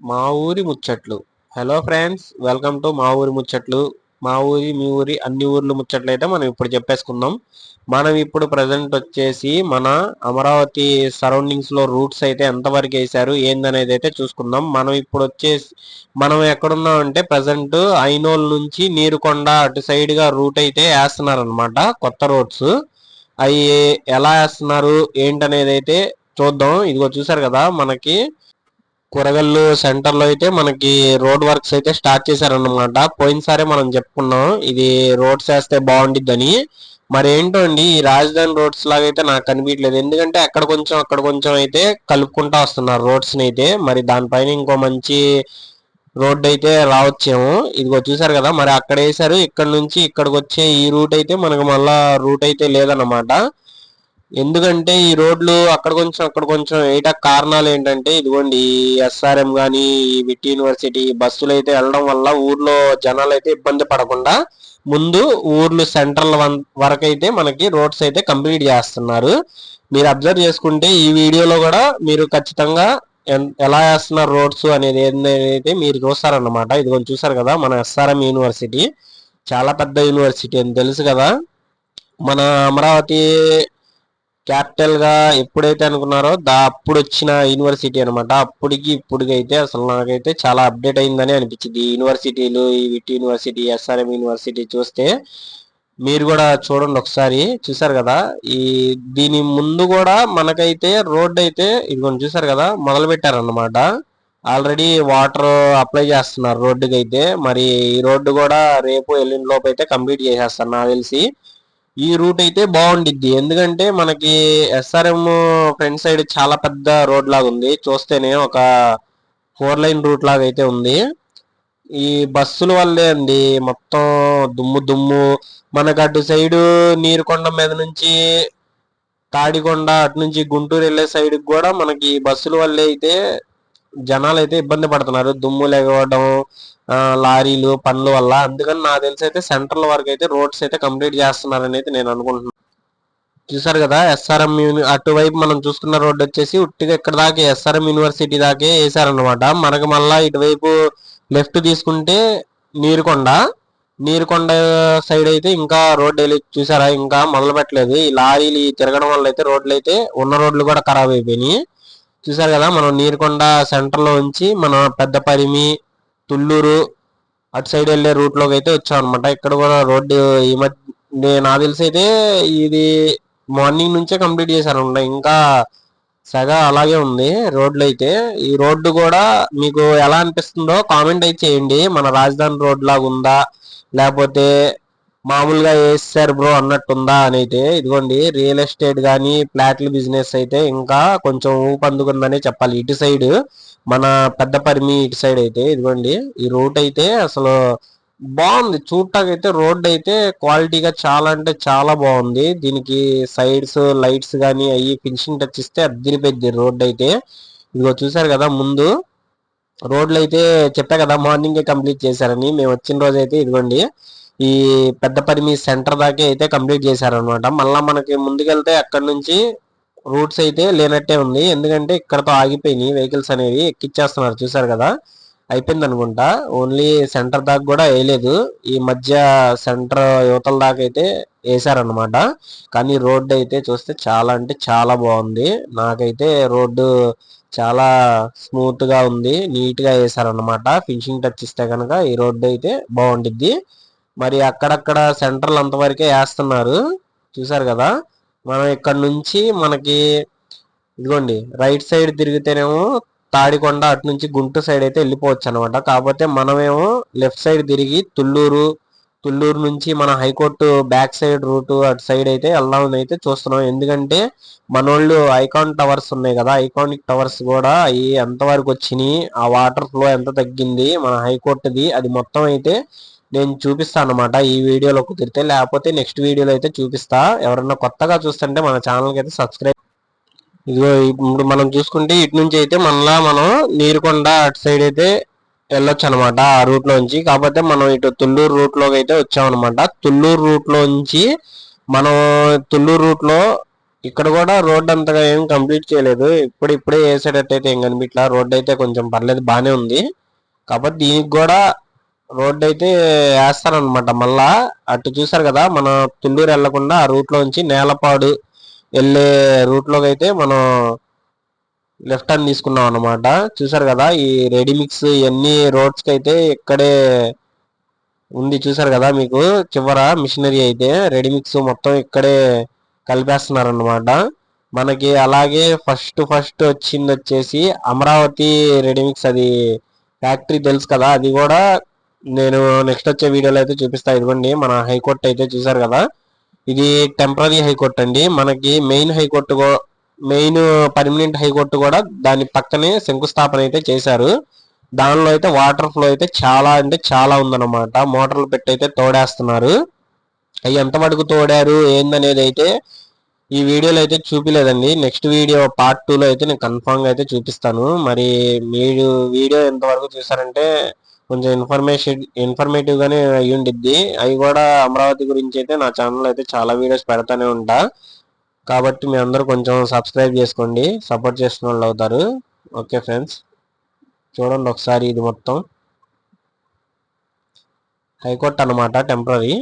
మా ఊరి ముచ్చట్లు. హలో ఫ్రెండ్స్ వెల్కమ్ టు మా ఊరి ముచ్చట్లు. మా ఊరి మీ ఊరి అన్ని ఊర్లు ముచ్చట్లు అయితే మనం ఇప్పుడు చెప్పేసుకుందాం. మనం ఇప్పుడు ప్రజెంట్ వచ్చేసి మన అమరావతి సరౌండింగ్స్లో రూట్స్ అయితే ఎంతవరకు వేశారు ఏందనేది అయితే చూసుకుందాం. మనం ఇప్పుడు వచ్చేసి మనం ఎక్కడున్నాం అంటే ప్రజెంట్ ఐనోల్ నుంచి నీరుకొండ అటు సైడ్గా రూట్ అయితే వేస్తున్నారు అనమాట కొత్త రోడ్స్ అవి ఎలా వేస్తున్నారు ఏంటనేది అయితే చూద్దాం. ఇదిగో చూసారు కదా మనకి కూరగాయలు సెంటర్లో అయితే మనకి రోడ్ వర్క్స్ అయితే స్టార్ట్ చేశారనమాట పోయినసారే మనం చెప్పుకున్నాం ఇది రోడ్స్ వేస్తే బాగుండిద్దని. మరి ఏంటో అండి ఈ రాజధాని రోడ్స్ లాగా అయితే నాకు కనిపించలేదు ఎందుకంటే అక్కడ కొంచెం అక్కడ కొంచెం అయితే కలుపుకుంటా వస్తున్నారు రోడ్స్ని అయితే. మరి దానిపైన ఇంకో మంచి రోడ్ అయితే రావచ్చేమో. ఇదిగో చూసారు కదా మరి అక్కడ వేసారు ఇక్కడ నుంచి ఇక్కడికి వచ్చే ఈ రూట్ అయితే మనకు మళ్ళా రూట్ అయితే లేదన్నమాట. ఎందుకంటే ఈ రోడ్లు అక్కడ కొంచెం అక్కడ కొంచెం వేయటం కారణాలు ఏంటంటే ఇదిగోండి ఎస్ఆర్ఎం కానీ ఈ విట్ యూనివర్సిటీ బస్సులు అయితే వెళ్ళడం వల్ల ఊర్లో జనాలు అయితే ఇబ్బంది పడకుండా ముందు ఊర్లు సెంట్రల్ వరకు అయితే మనకి రోడ్స్ అయితే కంప్లీట్ చేస్తున్నారు. మీరు అబ్జర్వ్ చేసుకుంటే ఈ వీడియోలో కూడా మీరు ఖచ్చితంగా ఎలా వేస్తున్నారు రోడ్స్ అనేది ఏంటైతే మీరు చూస్తారన్నమాట. ఇది కొంచెం చూసారు కదా మన ఎస్ఆర్ఎం యూనివర్సిటీ. చాలా పెద్ద యూనివర్సిటీ అని తెలుసు కదా. మన అమరావతి క్యాపిటల్గా ఎప్పుడైతే అనుకున్నారో దా అప్పుడు వచ్చిన యూనివర్సిటీ అనమాట అప్పటికి ఇప్పటికి అయితే అసలు నాకైతే చాలా అప్డేట్ అయిందని అనిపించింది. ఈ యూనివర్సిటీలు ఈ విటి యూనివర్సిటీ ఎస్ఆర్ఎం యూనివర్సిటీ చూస్తే మీరు కూడా చూడండి ఒకసారి. చూసారు కదా? ఈ దీని ముందు కూడా మనకైతే రోడ్ అయితే ఇదిగోండి చూసారు కదా? మొదలు పెట్టారన్నమాట ఆల్రెడీ వాటర్ అప్లై చేస్తున్నారు రోడ్డుకి అయితే మరి ఈ రోడ్డు కూడా రేపు ఎల్లుండి లోపు అయితే కంప్లీట్ చేసేస్తారు నాకు తెలిసి. ఈ రూట్ అయితే బాగుండిద్ది. ఎందుకంటే మనకి ఎస్ఆర్ఎం ఫ్రంట్ సైడ్ చాలా పెద్ద రోడ్ లాగా ఉంది. చూస్తేనే ఒక ఫోర్ లైన్ రూట్ లాగా అయితే ఉంది. ఈ బస్సుల వల్లే అండి మొత్తం దుమ్ము దుమ్ము. మనకు అటు సైడు నీరుకొండ మీద నుంచి తాడికొండ అటు నుంచి గుంటూరు వెళ్ళే సైడ్ కూడా మనకి బస్సుల వల్లే అయితే జనాలు అయితే ఇబ్బంది పడుతున్నారు. దుమ్ము లేకపోవడం లారీలు పనుల వల్ల. అందుకని నాకు తెలిసి అయితే సెంట్రల్ వరకు అయితే రోడ్స్ అయితే కంప్లీట్ చేస్తున్నారని అయితే నేను అనుకుంటున్నాను చూసారు కదా ఎస్ఆర్ఎం అటువైపు మనం చూసుకున్న రోడ్డు వచ్చేసి ఉట్టిగా ఇక్కడ దాకా ఎస్ఆర్ఎం యూనివర్సిటీ దాకే వేసారనమాట మనకు మళ్ళా ఇటువైపు లెఫ్ట్ తీసుకుంటే నీరుకొండ. నీరుకొండ సైడ్ అయితే ఇంకా రోడ్డు చూసారా? ఇంకా మొదలు పెట్టలేదు ఈ లారీలు తిరగడం వల్ల అయితే రోడ్లు అయితే ఉన్న రోడ్లు కూడా ఖరాబ్ అయిపోయినాయి. చూసారు కదా మనం నీరుకొండ సెంటర్లో ఉంచి మన పెద్ద పరిమి తుళ్ళూరు అటు సైడ్ వెళ్ళే రూట్లోకి అయితే వచ్చాం అనమాట ఇక్కడ కూడా రోడ్డు ఈ మధ్య నాకు తెలిసి అయితే ఇది మార్నింగ్ నుంచే కంప్లీట్ చేశారు ఇంకా సగ అలాగే ఉంది రోడ్లు అయితే. ఈ రోడ్డు కూడా మీకు ఎలా అనిపిస్తుందో కామెంట్ అయితే చేయండి. మన రాజధాని రోడ్ లాగా ఉందా? లేకపోతే మామూలుగా వేస్తారు బ్రో అన్నట్టుందా అని అయితే ఇదిగోండి రియల్ ఎస్టేట్ కానీ ఫ్లాట్ల బిజినెస్ అయితే ఇంకా కొంచెం ఊపందుకుందని చెప్పాలి. ఇటు సైడ్ మన పెద్ద పరిమి ఇటు సైడ్ అయితే ఇదిగోండి ఈ రూట్ అయితే అసలు బాగుంది. చూడటాకైతే అయితే రోడ్ అయితే క్వాలిటీగా చాలా అంటే చాలా బాగుంది. దీనికి సైడ్స్ లైట్స్ కానీ అవి ఫినిషింగ్ టచ్ ఇస్తే అద్దరిపోద్ది రోడ్ అయితే. ఇదిగో చూసారు కదా ముందు రోడ్లు అయితే చెప్పా కదా మార్నింగే కంప్లీట్ చేశారని. మేము వచ్చిన రోజు అయితే ఇదిగోండి ఈ పెద్ద పరిమి సెంటర్ దాకే అయితే కంప్లీట్ చేశారనమాట మళ్ళీ మనకి ముందుకెళ్తే అక్కడ నుంచి రూట్స్ అయితే లేనట్టే ఉంది. ఎందుకంటే ఇక్కడతో ఆగిపోయినాయి వెహికల్స్ అనేవి ఎక్కిచ్చేస్తున్నారు. చూసారు కదా? అయిపోయింది అనుకుంటా ఓన్లీ సెంటర్ దాకా కూడా వేయలేదు. ఈ మధ్య సెంటర్ యువతల దాకా అయితే వేసారనమాట కానీ రోడ్డు అయితే చూస్తే చాలా అంటే చాలా బాగుంది. నాకైతే రోడ్డు చాలా స్మూత్గా ఉంది. నీట్గా వేసారనమాట ఫినిషింగ్ టచ్ ఇస్తే కనుక ఈ రోడ్డు అయితే బాగుంటుంది మరి అక్కడక్కడ సెంటర్లు అంతవరకే వేస్తున్నారు. చూసారు కదా? మనం ఇక్కడ నుంచి మనకి ఇదిగోండి రైట్ సైడ్ తిరిగితేనేమో తాడికొండ అటు నుంచి గుంటూరు సైడ్ అయితే వెళ్ళిపోవచ్చు అనమాట కాకపోతే మనమేమో లెఫ్ట్ సైడ్ తిరిగి తుళ్ళూరు తుళ్ళూరు నుంచి మన high court back side route అటు సైడ్ అయితే వెళ్దామని అయితే చూస్తున్నాం. ఎందుకంటే మనోళ్ళు ఐకాన్ టవర్స్ ఉన్నాయి కదా ఐకానిక్ టవర్స్ కూడా అవి ఎంతవరకు వచ్చినాయి ఆ వాటర్ ఫ్లో ఎంత తగ్గింది మన హైకోర్టుది అది మొత్తం అయితే నేను చూపిస్తాను అనమాట ఈ వీడియోలో కుదిరితే లేకపోతే నెక్స్ట్ వీడియోలో అయితే చూపిస్తా. ఎవరన్నా కొత్తగా చూస్తుంటే మన ఛానల్కి అయితే సబ్స్క్రైబ్ ఇదిగో ఇప్పుడు మనం చూసుకుంటే ఇటు నుంచి అయితే మనలా మనం నీరుకొండ అటు సైడ్ అయితే వెళ్ళొచ్చు అనమాట ఆ రూట్లోంచి కాకపోతే మనం ఇటు తుళ్ళూరు రూట్లోకి అయితే వచ్చామన్నమాట తుళ్ళూరు రూట్లోంచి మనం తుళ్ళూరు రూట్లో ఇక్కడ కూడా రోడ్ అంతగా ఏం కంప్లీట్ చేయలేదు. ఇప్పుడు ఇప్పుడే వేసేటట్టు అయితే ఏం కనిపించలా రోడ్ అయితే కొంచెం పర్లేదు బాగానే ఉంది. కాబట్టి దీనికి కూడా రోడ్ అయితే వేస్తారనమాట మళ్ళా అటు చూసారు కదా మన తుళ్ళూరు వెళ్ళకుండా ఆ రూట్లో నుంచి నేలపాడు వెళ్ళే రూట్లోకి అయితే మనం లెఫ్ట్ టర్న్ తీసుకున్నాం అనమాట చూసారు కదా ఈ రెడీమిక్స్ ఇవన్నీ రోడ్స్కి అయితే ఇక్కడే ఉంది. చూసారు కదా మీకు చివర మిషనరీ అయితే రెడీమిక్స్ మొత్తం ఇక్కడే కలిపేస్తున్నారు అనమాట మనకి అలాగే ఫస్ట్ ఫస్ట్ వచ్చింది వచ్చేసి అమరావతి రెడీమిక్స్ అది ఫ్యాక్టరీ తెలుసు కదా అది కూడా నేను నెక్స్ట్ వచ్చే వీడియోలో అయితే చూపిస్తా. ఇదిగోండి మన హైకోర్టు అయితే చూసారు కదా? ఇది టెంపరీ హైకోర్టు అండి. మనకి main high court main permanent high court కూడా దాని పక్కనే శంకుస్థాపన అయితే చేశారు. దానిలో అయితే వాటర్ ఫ్లో అయితే చాలా అంటే చాలా ఉందన్నమాట. మోటార్లు పెట్టి అయితే తోడేస్తున్నారు. అవి ఎంత మటుకు తోడారు ఏందనేది అయితే ఈ వీడియోలో అయితే చూపిలేదండి. నెక్స్ట్ వీడియో పార్ట్ టూలో అయితే నేను కన్ఫామ్గా అయితే చూపిస్తాను. మరి మీరు వీడియో ఎంతవరకు చూసారంటే కొంచెం ఇన్ఫర్మేషన్ ఇన్ఫర్మేటివ్ గానే అయి ఉండిద్ది. అవి కూడా అమరావతి గురించి అయితే నా ఛానల్ అయితే చాలా వీడియోస్ పెడతానే ఉంటా. కాబట్టి మీ అందరూ కొంచెం సబ్స్క్రైబ్ చేసుకోండి. సపోర్ట్ చేసిన వాళ్ళు అవుతారు. ఓకే ఫ్రెండ్స్ చూడండి ఒకసారి ఇది మొత్తం. హైకోర్టు అనమాట టెంపరీ